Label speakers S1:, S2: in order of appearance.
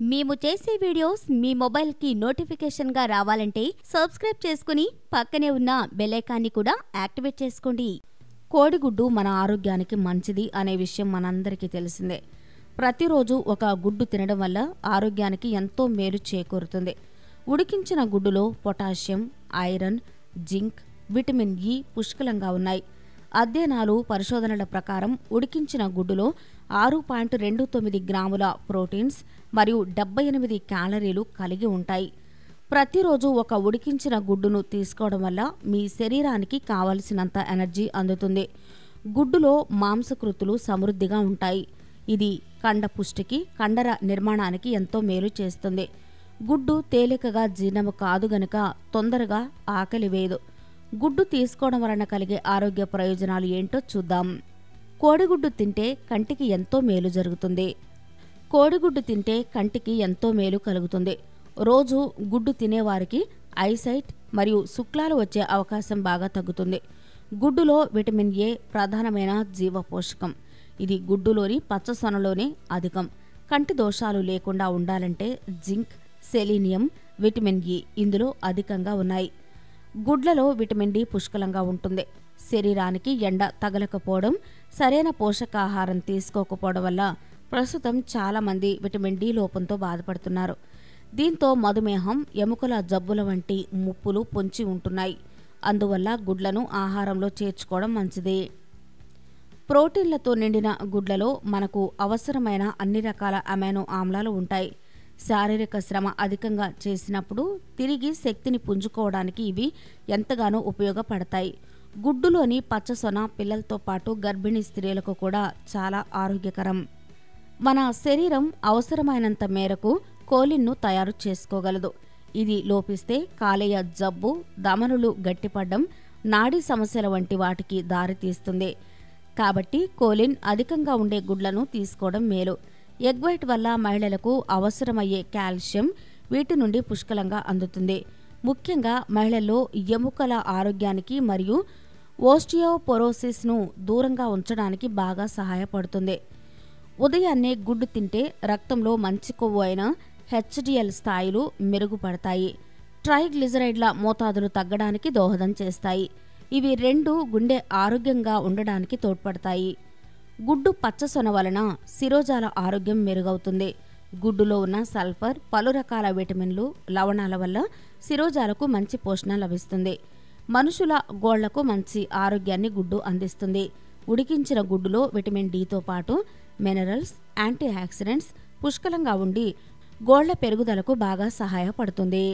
S1: మేము చేసే వీడియోస్ మీ మొబైల్కి నోటిఫికేషన్గా రావాలంటే సబ్స్క్రైబ్ చేసుకుని పక్కనే ఉన్న బెలైకాన్ని కూడా యాక్టివేట్ చేసుకోండి. కోడిగుడ్డు మన ఆరోగ్యానికి మంచిది అనే విషయం మనందరికీ తెలిసిందే. ప్రతిరోజు ఒక గుడ్డు తినడం వల్ల ఆరోగ్యానికి ఎంతో మేలు చేకూరుతుంది. ఉడికించిన గుడ్డులో potassium iron zinc vitamin E పుష్కలంగా ఉన్నాయి. అధ్యయనాలు పరిశోధనల ప్రకారం ఉడికించిన గుడ్డులో ఆరు పాయింట్ రెండు తొమ్మిది గ్రాముల ప్రోటీన్స్ మరియు డెబ్బై ఎనిమిది క్యాలరీలు కలిగి ఉంటాయి. ప్రతిరోజు ఒక ఉడికించిన గుడ్డును తీసుకోవడం వల్ల మీ శరీరానికి కావలసినంత ఎనర్జీ అందుతుంది. గుడ్డులో మాంసకృతులు సమృద్ధిగా ఉంటాయి. ఇది కండ పుష్టికి కండర నిర్మాణానికి ఎంతో మేలు చేస్తుంది. గుడ్డు తేలికగా జీర్ణము కాదు గనుక తొందరగా ఆకలి వేయదు. గుడ్డు తీసుకోవడం వలన కలిగే ఆరోగ్య ప్రయోజనాలు ఏంటో చూద్దాం. కోడిగుడ్డు తింటే కంటికి ఎంతో మేలు జరుగుతుంది. కోడిగుడ్డు తింటే కంటికి ఎంతో మేలు కలుగుతుంది. రోజు గుడ్డు తినేవారికి ఐసైట్ మరియు శుక్లాలు వచ్చే అవకాశం బాగా తగ్గుతుంది. గుడ్డులో విటమిన్ ఏ ప్రధానమైన జీవ పోషకం ఇది గుడ్డులోని పచ్చసొనలోనే అధికం. కంటి దోషాలు లేకుండా ఉండాలంటే జింక్ సెలీనియం విటమిన్ ఇ ఇందులో అధికంగా ఉన్నాయి. గుడ్లలో విటమిన్ డి పుష్కలంగా ఉంటుంది. శరీరానికి ఎండ తగలకపోవడం సరైన పోషకాహారం తీసుకోకపోవడం వల్ల ప్రస్తుతం చాలామంది విటమిన్ డి లోపంతో బాధపడుతున్నారు. దీంతో మధుమేహం ఎముకల జబ్బుల వంటి ముప్పులు పొంచి ఉంటున్నాయి. అందువల్ల గుడ్లను ఆహారంలో చేర్చుకోవడం మంచిది. ప్రోటీన్లతో నిండిన గుడ్లలో మనకు అవసరమైన అన్ని రకాల అమైనో ఆమ్లాలు ఉంటాయి. శారీరక శ్రమ అధికంగా చేసినప్పుడు తిరిగి శక్తిని పుంజుకోవడానికి ఇవి ఎంతగానో ఉపయోగపడతాయి. గుడ్డులోని పచ్చసొన పిల్లలతో పాటు గర్భిణీ స్త్రీలకు కూడా చాలా ఆరోగ్యకరం. మన శరీరం అవసరమైనంత మేరకు కోలిన్ను తయారు చేసుకోగలదు. ఇది లోపిస్తే కాలేయ జబ్బు దమనులు గట్టిపడడం నాడీ సమస్యల వంటి వాటికి దారితీస్తుంది. కాబట్టి కోలిన్ అధికంగా ఉండే గుడ్లను తీసుకోవడం మేలు. ఎగ్ వైట్ వల్ల మహిళలకు అవసరమయ్యే కాల్షియం వీటి నుండి పుష్కలంగా అందుతుంది. ముఖ్యంగా మహిళల్లో ఎముకల ఆరోగ్యానికి మరియు ఓస్టియోపొరోసిస్ను దూరంగా ఉంచడానికి బాగా సహాయపడుతుంది. ఉదయాన్నే గుడ్డు తింటే రక్తంలో మంచి కొవ్వు అయిన హెచ్డిఎల్ స్థాయిలు మెరుగుపడతాయి. ట్రైగ్లిజరైడ్ల మోతాదులు తగ్గడానికి దోహదం చేస్తాయి. ఇవి రెండు గుండె ఆరోగ్యంగా ఉండడానికి తోడ్పడతాయి. గుడ్డు పచ్చసొన వలన శిరోజాల ఆరోగ్యం మెరుగవుతుంది. గుడ్డులో ఉన్న సల్ఫర్ పలు రకాల విటమిన్లు లవణాల వల్ల శిరోజాలకు మంచి పోషణ లభిస్తుంది. మనుషుల గోళ్ళకు మంచి ఆరోగ్యాన్ని గుడ్డు అందిస్తుంది. ఉడికించిన గుడ్డులో విటమిన్ డితో పాటు మినరల్స్ యాంటీ ఆక్సిడెంట్స్ పుష్కలంగా ఉండి గోళ్ళ పెరుగుదలకు బాగా సహాయపడుతుంది.